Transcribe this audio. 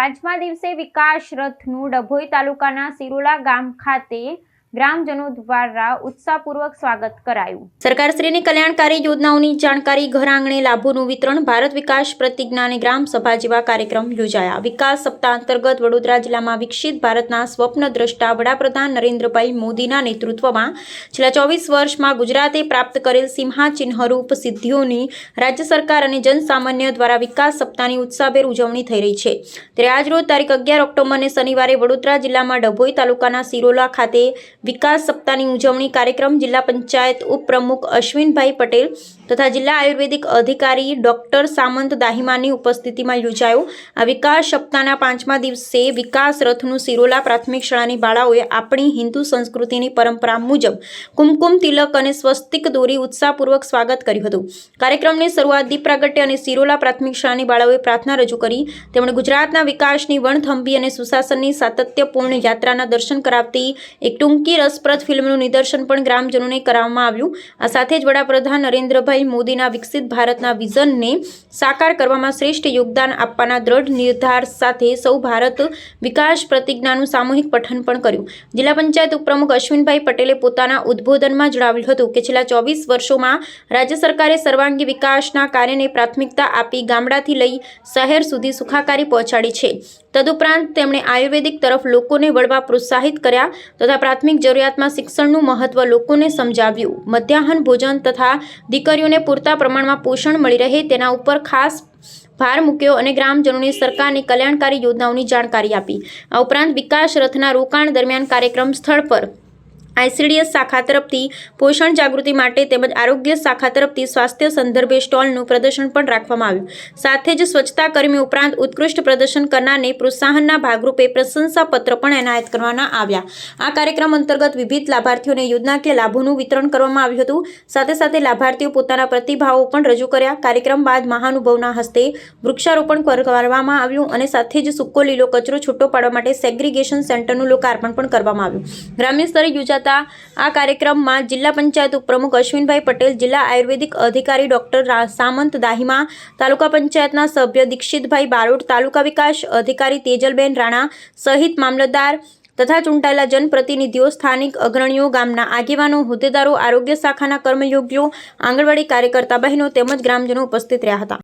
પાંચમા દિવસે વિકાસ રથનું ડભોઈ તાલુકાના સિરોલા ગામ ખાતે ગ્રામજનો દ્વારા ઉત્સાહપૂર્વક સ્વાગત કરાયું. સરકારશ્રીની કલ્યાણકારી યોજનાઓની જાણકારી ઘર આંગણે લાભોનું વિતરણ, ભારત વિકાસ પ્રતિજ્ઞા અને ગ્રામ સભા જેવા કાર્યક્રમ યોજાયા. વિકાસ સપ્તાહ અંતર્ગત વડોદરા જિલ્લામાં વિકસિત ભારતના સ્વપ્ન દ્રષ્ટા વડાપ્રધાન નરેન્દ્રભાઈ મોદીના નેતૃત્વમાં છેલ્લા ચોવીસ વર્ષમાં ગુજરાતે પ્રાપ્ત કરેલ સિંહાચિહ્નરૂપ સિદ્ધિઓની રાજ્ય સરકાર અને જનસામાન્ય દ્વારા વિકાસ સપ્તાહની ઉત્સાહભેર ઉજવણી થઈ રહી છે. ત્યારે આજરોજ તારીખ અગિયાર ઓક્ટોબરને શનિવારે વડોદરા જિલ્લામાં ડભોઈ તાલુકાના સિરોલા ખાતે વિકાસ સપ્તાહની ઉજવણી કાર્યક્રમ જિલ્લા પંચાયત ઉપપ્રમુખ અશ્વિનભાઈ પટેલ તથા જિલ્લા આયુર્વેદિક અધિકારી ડોક્ટર સામંત દાહિમાની ઉપસ્થિતિમાં યોજાયો. આ વિકાસ સપ્તાહના પાંચમા દિવસે વિકાસ રથનું સિરોલા પ્રાથમિક શાળાની બાળાઓએ આપણી હિન્દુ સંસ્કૃતિની પરંપરા મુજબ કુમકુમ તિલક અને સ્વસ્તિક દોરી ઉત્સાહપૂર્વક સ્વાગત કર્યું હતું. કાર્યક્રમની શરૂઆત દીપ પ્રાગટ્ય અને સિરોલા પ્રાથમિક શાળાની બાળાઓએ પ્રાર્થના રજૂ કરી. તેમણે ગુજરાતના વિકાસની વણથંભી અને સુશાસનની સાતત્યપૂર્ણ યાત્રાના દર્શન કરાવતી એક ટૂંકી રસપ્રદ ફિલ્મનું નિદર્શન પણ ગ્રામજનોને કરાવવામાં આવ્યું. આ સાથે જ વડાપ્રધાન નરેન્દ્રભાઈ મોદીના વિકસિત ભારતના વિઝનને સાકાર કરવામાં શ્રેષ્ઠ યોગદાન આપવાના દ્રઢ નિર્ધાર સાથે સૌ ભારત વિકાસ પ્રતિજ્ઞાનું સામૂહિક પઠન પણ કર્યું. જિલ્લા પંચાયત ઉપપ્રમુખ અશ્વિનભાઈ પટેલે પોતાના ઉદ્બોધનમાં જણાવ્યું હતું કે છેલ્લા ચોવીસ વર્ષોમાં રાજ્ય સરકારે સર્વાંગી વિકાસના કાર્યને પ્રાથમિકતા આપી ગામડાથી લઈ શહેર સુધી સુખાકારી પહોંચાડી છે. તદુપરાંત તેમણે આયુર્વેદિક તરફ લોકોને વળવા પ્રોત્સાહિત કર્યા તથા પ્રાથમિક જરૂરિયાતમાં શિક્ષણનું મહત્વ લોકોને સમજાવ્યું. મધ્યાહન ભોજન તથા દીકરીઓને પૂરતા પ્રમાણમાં પોષણ મળી રહે તેના ઉપર ખાસ ભાર મૂક્યો અને ગ્રામજનોને સરકારની કલ્યાણકારી યોજનાઓની જાણકારી આપી. આ ઉપરાંત વિકાસ રથના રોકાણ દરમિયાન કાર્યક્રમ સ્થળ પર આઈસીડીએસ શાખા તરફથી પોષણ જાગૃતિ માટે તેમજ આરોગ્ય શાખા તરફથી સ્વાસ્થ્ય સંદર્ભે સ્ટોલનું પ્રદર્શન પણ રાખવામાં આવ્યું. સાથે જ સ્વચ્છતા કર્મી ઉપરાંત ઉત્કૃષ્ટ પ્રદર્શન કરનારને પ્રોત્સાહનના ભાગરૂપે પ્રશંસાપત્ર પણ એનાયત કરવામાં આવ્યા. આ કાર્યક્રમ અંતર્ગત વિવિધ લાભાર્થીઓને યોજનાકીય લાભોનું વિતરણ કરવામાં આવ્યું હતું. સાથે સાથે લાભાર્થીઓ પોતાના પ્રતિભાવો પણ રજૂ કર્યા. કાર્યક્રમ બાદ મહાનુભાવના હસ્તે વૃક્ષારોપણ કરવામાં આવ્યું અને સાથે જ સૂકો લીલો કચરો છૂટો પાડવા માટે સેગ્રીગેશન સેન્ટરનું લોકાર્પણ પણ કરવામાં આવ્યું. ગ્રામ્ય સ્તરે યોજાતા આ કાર્યક્રમમાં જિલ્લા પંચાયત ઉપપ્રમુખ અશ્વિનભાઈ પટેલ, જિલ્લા આયુર્વેદિક અધિકારી ડોક્ટર સામંત દાહિમા, તાલુકા પંચાયતના સભ્ય દીક્ષિતભાઈ બારોટ, તાલુકા વિકાસ અધિકારી તેજલબેન રાણા સહિત મામલતદાર તથા ચૂંટાયેલા જનપ્રતિનિધિઓ, સ્થાનિક અગ્રણીઓ, ગામના આગેવાનો, હોદ્દેદારો, આરોગ્ય શાખાના કર્મયોગીઓ, આંગણવાડી કાર્યકર્તા બહેનો તેમજ ગ્રામજનો ઉપસ્થિત રહ્યા હતા.